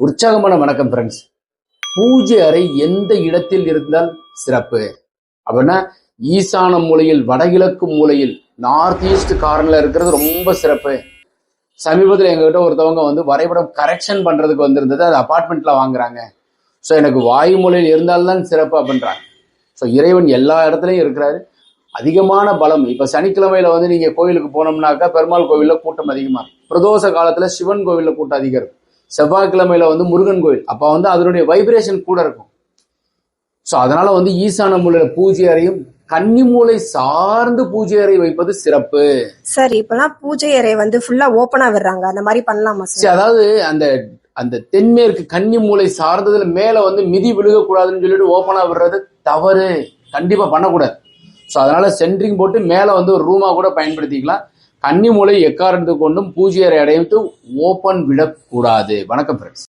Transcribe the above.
உற்சாகமான வணக்கம் ஃப்ரெண்ட்ஸ் பூஜை அறை எந்த இடத்தில் இருந்தால் சிறப்பு. அப்படின்னா ஈசான மூலையில் வடகிழக்கு மூலையில் நார்த் ஈஸ்ட் கார்னர்ல இருக்கிறது ரொம்ப சிறப்பு. சமீபத்தில் எங்ககிட்ட ஒருத்தவங்க வந்து வரைபடம் கரெக்ஷன் பண்றதுக்கு வந்திருந்தது அது அபார்ட்மெண்ட்ல வாங்குறாங்க. ஸோ எனக்கு வாயு மூலையில் இருந்தால்தான் சிறப்பு அப்படின்றாங்க. ஸோ இறைவன் எல்லா இடத்துலையும் இருக்கிறாரு. அதிகமான பலம். இப்ப சனிக்கிழமையில வந்து நீங்க கோயிலுக்கு போனோம்னாக்கா பெருமாள் கோவில்ல கூட்டம் அதிகமா இருக்கும். பிரதோஷ காலத்துல சிவன் கோவில்ல கூட்டம் அதிகம் இருக்கும். செவ்வாய்க்கிழமையில வந்து முருகன் கோயில். அப்ப வந்து அதனுடைய வைப்ரேஷன் கூட இருக்கும். ஸோ அதனால வந்து ஈசான மூலையில பூஜை அறையும் கன்னி மூலை சார்ந்து பூஜை அறை வைப்பது சிறப்பு. சார் இப்பெல்லாம் பூஜை அறை வந்து ஃபுல்லா ஓபனா விடுறாங்க. அந்த மாதிரி பண்ணலாமா சரி, அதாவது அந்த அந்த தென்மேற்கு கன்னி மூலை சார்ந்ததுல மேல வந்து மிதி விழுகக்கூடாதுன்னு சொல்லிட்டு ஓப்பனா விடுறது தவறு. கண்டிப்பா பண்ணக்கூடாது. ஸோ அதனால சென்ட்ரிங் போட்டு மேல வந்து ஒரு ரூமா கூட பயன்படுத்திக்கலாம். கன்னி மூலை எக்காரணத்துக்கு கொண்டும் பூஜ்ய அறை அடைத்து ஓப்பன் விடக்கூடாது. வணக்கம் ஃப்ரெண்ட்ஸ்